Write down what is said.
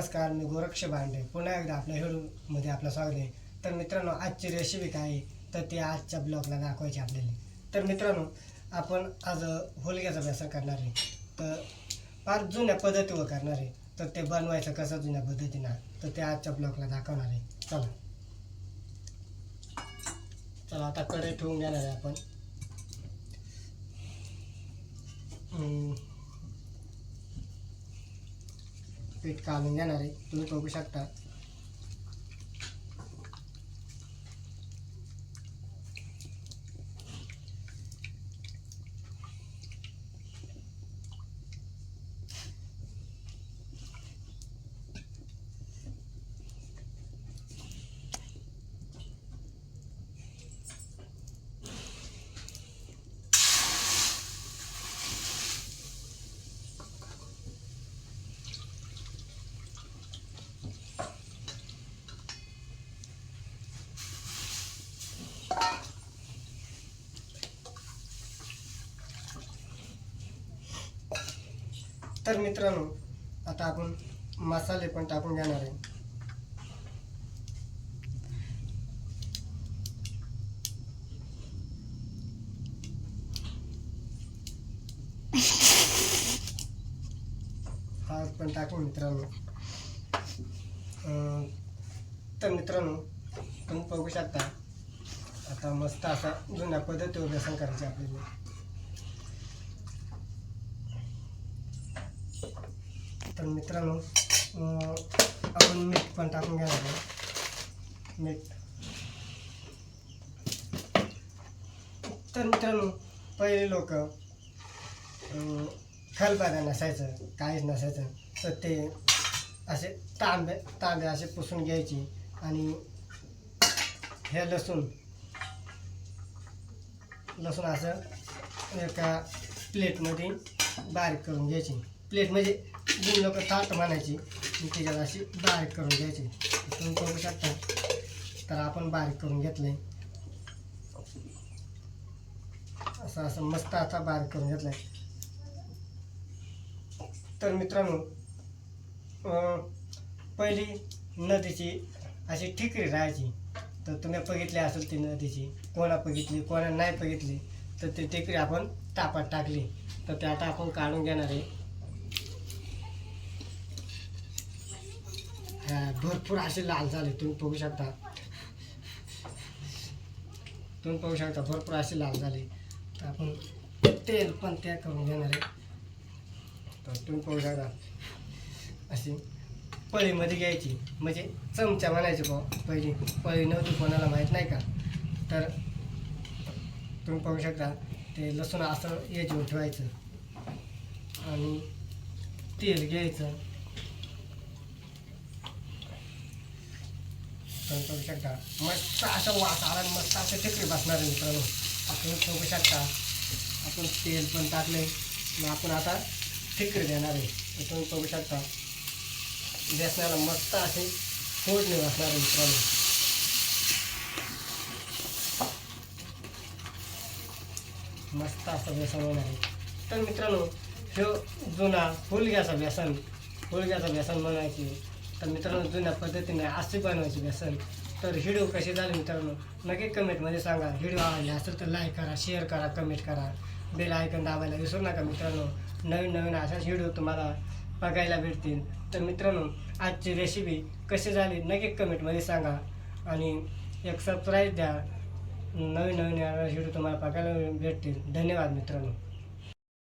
नमस्कार मी गोरक्ष भांडे. पुन्हा एकदा आपल्या हेडूमध्ये आपलं स्वागत आहे. तर मित्रांनो आजची रेसिपी काय आहे? तर ते आजच्या ब्लॉगला दाखवायची आपल्याला. तर मित्रांनो आपण आज होलग्याचा बेसर करणार आहे. तर फार जुन्या पद्धतीवर करणार आहे. तर ते बनवायचं कसं जुन्या पद्धतीनं? तर ते आजच्या ब्लॉगला दाखवणार आहे. चला. चला आता कडे ठेवून घेणार आहे आपण. पीठ काढून घेणार आहे. तुम्ही बघू शकता. तर मित्रांनो आता आपण मसाले पण टाकून घेणार आहे. हा पण टाकू मित्रांनो. तर मित्रांनो तुम्ही बघू शकता आता मस्त असा जुन्या पद्धतीवर व्यसन करायचे आपल्याला. तर मित्रांनो आपण मीठ पण टाकून घेणार आहे. मीठ. तर मित्रांनो पहिले लोक खलबाद्या नसायचं काहीच नसायचं तर ते असे तांबे तांबे असे पुसून घ्यायचे आणि हे लसूण लसूण असं एका प्लेटमध्ये बारीक करून घ्यायची. प्लेट म्हणजे गुळ लोक ताट म्हणायची. आणि त्याच्यात अशी बारीक करून घ्यायची. तुम्ही बघू शकता. तर आपण बारीक करून घेतले असं असं मस्त आता बारीक करून घेतलंय. तर मित्रांनो पहिली नदीची अशी ठिकरी राहायची. तर तुम्ही बघितली असेल ती नदीची. कोणा बघितली कोणा नाही बघितली. तर ती टिकरी आपण तापात टाकली. तर ते आता आपण काढून घेणार आहे. भरपूर असे लाल झाले तुम्ही बघू शकता. तुम्ही बघू शकता भरपूर असे लाल झाले. तर आपण तेल पण त्या करून घेणार आहे. तर तुम्ही पाहू शकता अशी पळीमध्ये घ्यायची. म्हणजे चमचा म्हणायची बा पहिली पळी नव्हती कोणाला माहीत नाही का? तर तुम्ही पाहू शकता ते लसूण असं याच्यावर ठेवायचं. आणि तेल घ्यायचं. तुम्ही शकता. मस्त असं वास आला मस्त असं टिकली बसणार आहे मित्रांनो. आपण बघू शकता. आपण तेल पण टाकले मग आपण आता ठिकरी देणार आहे. तर तुम्ही बघू शकता. बेसनाला मस्त असे फोडणी बसणार आहे मित्रांनो. मस्त असं बेसन होणार आहे. तर मित्रांनो हे जुना फुलग्याचा बेसन फुलग्याचा बेसन म्हणायची. तर मित्रांनो जुन्या पद्धतीने असे बनवायचे व्यसन तर व्हिडिओ कसे झाले मित्रांनो नक्की कमेंटमध्ये सांगा. व्हिडिओ आवडले असेल तर लाईक करा शेअर करा कमेंट करा. बेल आयकन दाबायला विसरू नका मित्रांनो. नवीन नवीन अशाच व्हिडिओ तुम्हाला बघायला भेटतील. तर मित्रांनो आजची रेसिपी कशी झाली नक्की कमेंटमध्ये सांगा. आणि एक सबस्क्राईब द्या. नवीन नवीन व्हिडिओ तुम्हाला बघायला भेटतील. धन्यवाद मित्रांनो.